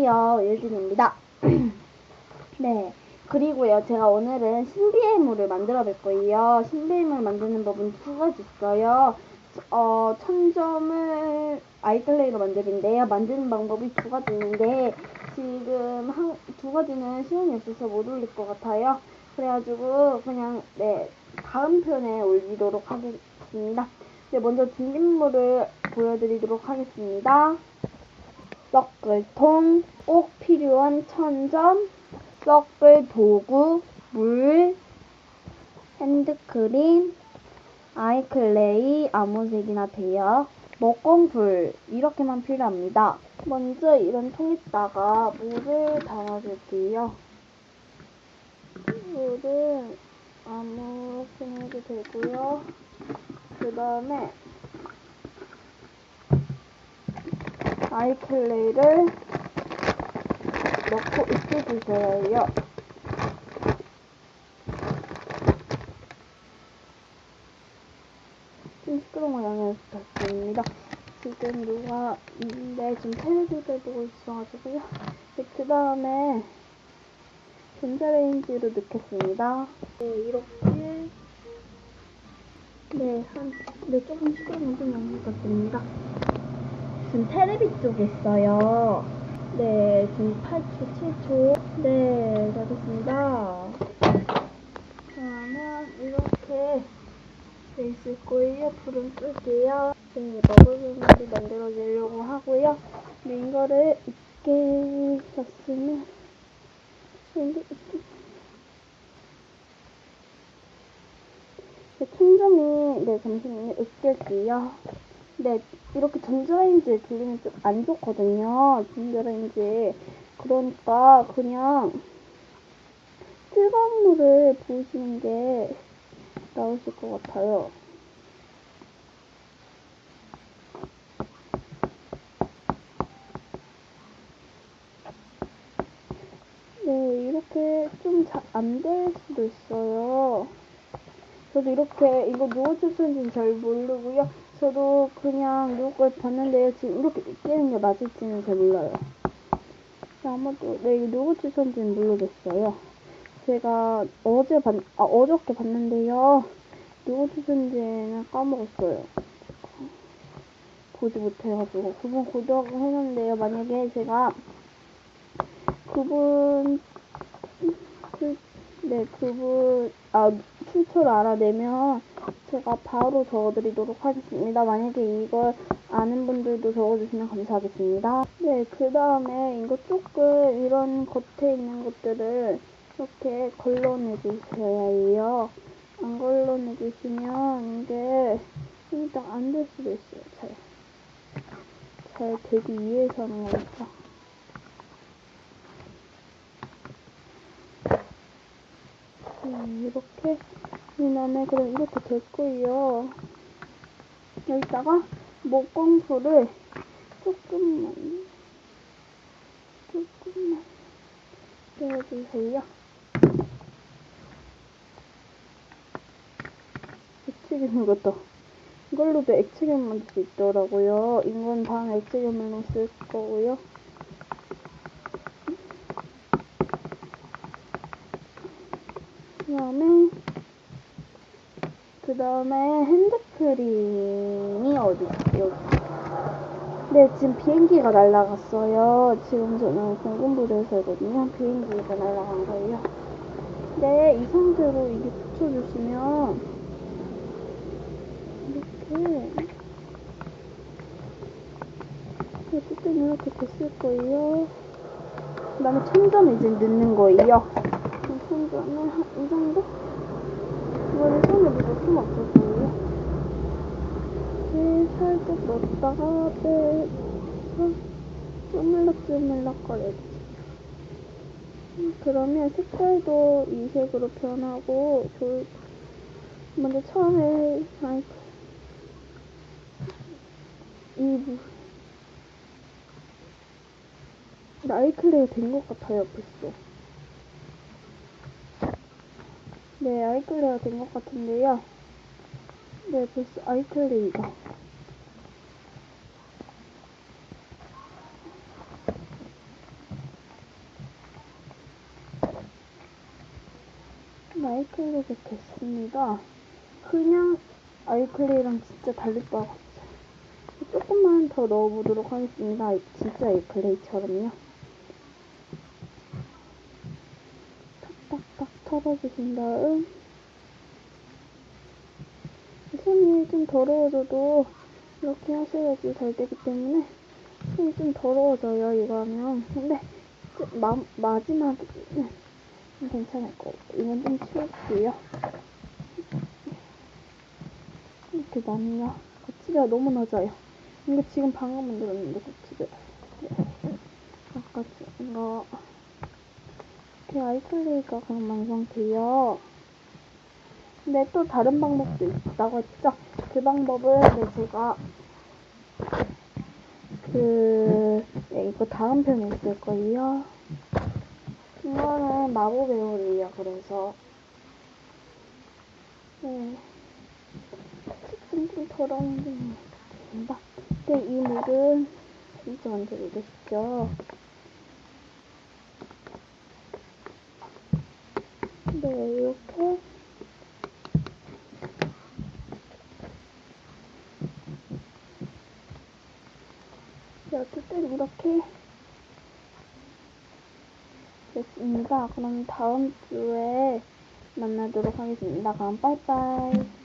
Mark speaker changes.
Speaker 1: 예준입니다. 네. 그리고요, 제가 오늘은 신비의 물을 만들어 볼 거예요. 신비의 물 만드는 법은 두 가지 있어요. 어, 천점을 아이클레이로 만드는데요. 만드는 방법이 두 가지 있는데, 지금 한, 두 가지는 시간이 없어서 못 올릴 것 같아요. 그래가지고, 그냥, 네, 다음 편에 올리도록 하겠습니다. 네, 먼저 준비물을 보여드리도록 하겠습니다. 썩글통, 꼭 필요한 천점, 썩글 도구, 물, 핸드크림, 아이클레이, 아무 색이나 돼요. 먹공불, 이렇게만 필요합니다. 먼저 이런 통에다가 물을 담아줄게요. 물은 아무렇게나 해도 되고요. 그 다음에 아이클레이를 넣고 익혀주셔야 해요. 좀 시끄러운 거 양해해 부탁드립니다. 지금 누가 있는데 지금 텔레비를 보고 있어가지고요. 네, 그 다음에 전자레인지로 넣겠습니다. 네, 이렇게 네, 한, 네, 조금 시끄러운 좀 양해 부탁드립니다. 지금 테레비 쪽에 있어요. 네, 지금 8초, 7초. 네, 다 됐습니다. 그러면 이렇게 돼 있을 거예요. 불은 끌게요. 네, 먹을만도 만들어주려고 하고요. 네, 이거를 익게 졌으면 이게 네, 총점이 네 잠시만요 으깰게요 네 이렇게 전자레인지에 돌리면 좀 안 좋거든요. 전자레인지 그러니까 그냥 뜨거운 물을 부으시는 게 나으실 것 같아요. 네 이렇게 좀안될 수도 있어요. 저도 이렇게 이거 누가 추천인지 잘 모르고요. 저도 그냥 누가 봤는데요. 지금 이렇게 끼는 게 맞을지는 잘 몰라요. 아마도 네 이거 누구 추천인지는 모르겠어요. 제가 어제 봤, 아 어저께 봤는데요. 누구 추천인지는 까먹었어요. 보지 못해가지고 그분 구독 해놨는데요. 만약에 제가 그분 그, 네 그분 아 출처를 알아내면 제가 바로 적어드리도록 하겠습니다. 만약에 이걸 아는 분들도 적어주시면 감사하겠습니다. 네, 그 다음에 이거 조금 이런 겉에 있는 것들을 이렇게 걸러내주셔야 해요. 안 걸러내주시면 이게 일단 안 될 수도 있어요. 잘, 잘 되기 위해서 하는 거니까. 음, 이렇게 그 다음에 그럼 이렇게 됐고요. 여기다가 목공풀을 조금만 조금만 떼어주세요. 액체기름 것도 이걸로도 액체기름 만들 수 있더라고요. 이건 다음 액체기름으로 쓸 거고요. 그 다음에 그 다음에 핸드크림이 어디 여기. 네 지금 비행기가 날라갔어요. 지금 저는 공군부대에 살거든요. 비행기가 날라간 거예요. 네 이 상태로 이게 붙여주시면 이렇게 어쨌든 이렇게 됐을 거예요. 그 다음에 천점을 이제 넣는 거예요. 천점을 한이 정도? 이거를 손으로 없을 거예요. 네, 살짝 넣었다가 빼서 쪼물락쪼물락 거려주세요. 음, 그러면 색깔도 이 색으로 변하고 좋을 먼저 처음에 아이 이 나이클레이 된 것 같아요 벌써. 네, 아이클레이가 된것 같은데요. 네, 벌써 아이클레이가. 아이클레이가 됐습니다. 그냥 아이클레이랑 진짜 다를 바가 없어요. 조금만 더 넣어보도록 하겠습니다. 진짜 아이클레이처럼요. 탁탁탁 털어주신 다음 손이 좀 더러워져도 이렇게 하셔야지 잘 되기 때문에 손이 좀 더러워져요 이거 하면. 근데 좀 마, 마지막에는 괜찮을 거예요. 이건 좀 치울게요. 이렇게 나뉘어 거치대가 너무 낮아요. 이거 지금 방금 만들었는데 거치대 아까 이거. 이렇게 아이클레이가 그냥 완성돼요 근데 또 다른 방법도 있다고 했죠? 그 방법은 네, 제가 그 네, 이거 다음 편에 있을 거예요. 이거는 마법의 요리예요. 그래서 네 좀 더러운 게 있습니다. 근데 이 물은 진짜 만들기 쉽죠. 네 이렇게 어쨌든 이렇게 됐습니다. 그럼 다음 주에 만나도록 하겠습니다. 그럼 빠이빠이.